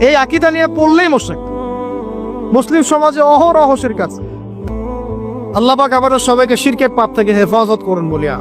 এই আকিদা নিয়ে পড়লেই মোশেক। মুসলিম সমাজে অহরহ শিরক আছে আল্লাহ পাক আবার সবাইকে শিরকের পাপ থেকে হেফাজত করুন বলিয়া